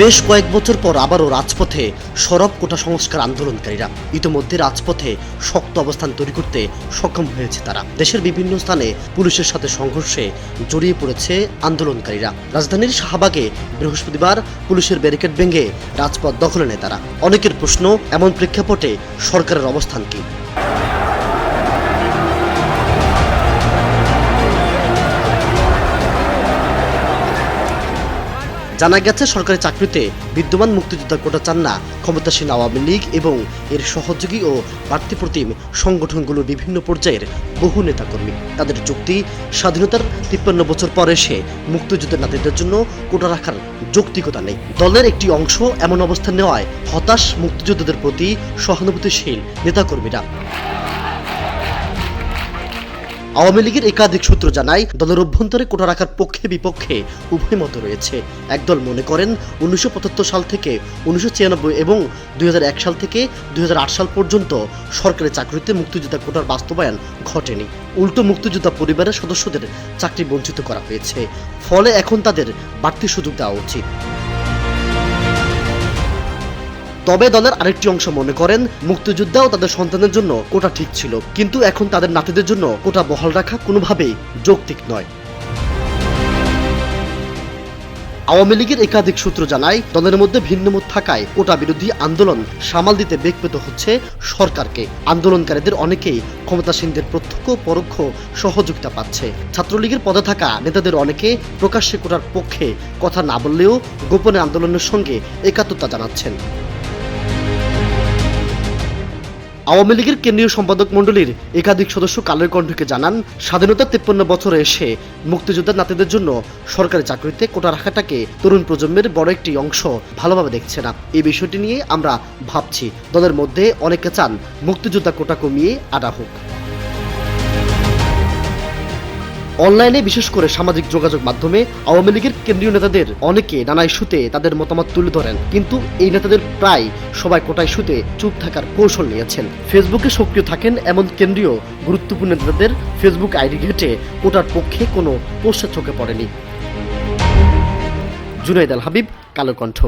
বেশ কয়েক বছর পর আবারও রাজপথে সরব কোটা সংস্কার আন্দোলনকারীরা ইতোমধ্যে রাজপথে শক্ত অবস্থান তৈরি করতে সক্ষম হয়েছে তারা। দেশের বিভিন্ন স্থানে পুলিশের সাথে সংঘর্ষে জড়িয়ে পড়েছে আন্দোলনকারীরা। রাজধানীর শাহবাগে বৃহস্পতিবার পুলিশের ব্যারিকেড ভেঙে রাজপথ দখলে নেয় তারা। অনেকের প্রশ্ন, এমন প্রেক্ষাপটে সরকারের অবস্থান কি? জানা গেছে, সরকারি চাকরিতে বিদ্যমান মুক্তিযোদ্ধা কোটা চান না। ক্ষমতাসীন আওয়ামী লীগ এবং এর সহযোগী ও প্রার্থীপ্রতিম সংগঠনগুলোর বিভিন্ন পর্যায়ের বহু নেতাকর্মী। তাদের যুক্তি, স্বাধীনতার তিপ্পান্ন বছর পর এসে মুক্তিযুদ্ধের নাতিদের জন্য কোটা রাখার যৌক্তিকতা নেই। দলের একটি অংশ এমন অবস্থান নেওয়ায় হতাশ মুক্তিযোদ্ধাদের প্রতি সহানুভূতিশীল নেতাকর্মীরা। আওয়ামী লীগের একাধিক সূত্র জানায়, দলের অভ্যন্তরে কোটা রাখার পক্ষে বিপক্ষে উভয় মত রয়েছে। একদল মনে করেন উনিশশো পঁচাত্তর সাল থেকে উনিশশো ছিয়ানব্বই এবং দুই হাজার এক সাল থেকে দুই হাজার আট সাল পর্যন্ত সরকারি চাকরিতে মুক্তিযোদ্ধা কোটার বাস্তবায়ন ঘটেনি। উল্টো মুক্তিযোদ্ধা পরিবারের সদস্যদের চাকরি বঞ্চিত করা হয়েছে। ফলে এখন তাদের বাড়তি সুযোগ দেওয়া উচিত। তবে দলের আরেকটি অংশ মনে করেন মুক্তিযোদ্ধা ও তাদের সন্তানের জন্য কোটা ঠিক ছিল। কিন্তু এখন তাদের নাতিদের জন্য কোটা বহাল রাখা কোনোভাবেই যৌক্তিক নয়। আওয়ামী লীগের একাধিক সূত্র জানায়, দলের মধ্যে ভিন্নমত থাকায় কোটা বিরোধী আন্দোলন সামাল দিতে বেগ পেত হচ্ছে সরকারকে। আন্দোলনকারীদের অনেকেই ক্ষমতাসীনদের প্রত্যক্ষ, পরোক্ষ সহযোগিতা পাচ্ছে। ছাত্রলীগের পদে থাকা নেতাদের অনেকে প্রকাশ্যে কোটার পক্ষে কথা না বললেও গোপনে আন্দোলনের সঙ্গে একাত্মতা জানাচ্ছেন। আওয়ামী লীগের কেন্দ্রীয় সম্পাদক মণ্ডলীর একাধিক সদস্য কালের কণ্ঠকে জানান স্বাধীনতার তেপ্পান্ন বছরে এসে মুক্তিযোদ্ধার নাতিদের জন্য সরকারি চাকরিতে কোটা রাখাটাকে তরুণ প্রজন্মের বড় একটি অংশ ভালোভাবে দেখছে না। এই বিষয়টি নিয়ে আমরা ভাবছি। দলের মধ্যে অনেকে চান মুক্তিযোদ্ধা কোটা কমিয়ে আনা হোক। অনলাইনে বিশেষ করে সামাজিক যোগাযোগ মাধ্যমে আওয়ামী লীগের কেন্দ্রীয় নেতাদের অনেকে নানা ইস্যুতে তাদের মতামত তুলে ধরেন। কিন্তু এই নেতাদের প্রায় সবাই কোটা ইস্যুতে চুপ থাকার কৌশল নিয়েছেন। ফেসবুকে সক্রিয় থাকেন এমন কেন্দ্রীয় গুরুত্বপূর্ণ নেতাদের ফেসবুক আইডি ঘেটে কোটার পক্ষে কোনো পোস্টার চোখে পড়েনি। জুনাইদ আল হাবিব কালো কণ্ঠ।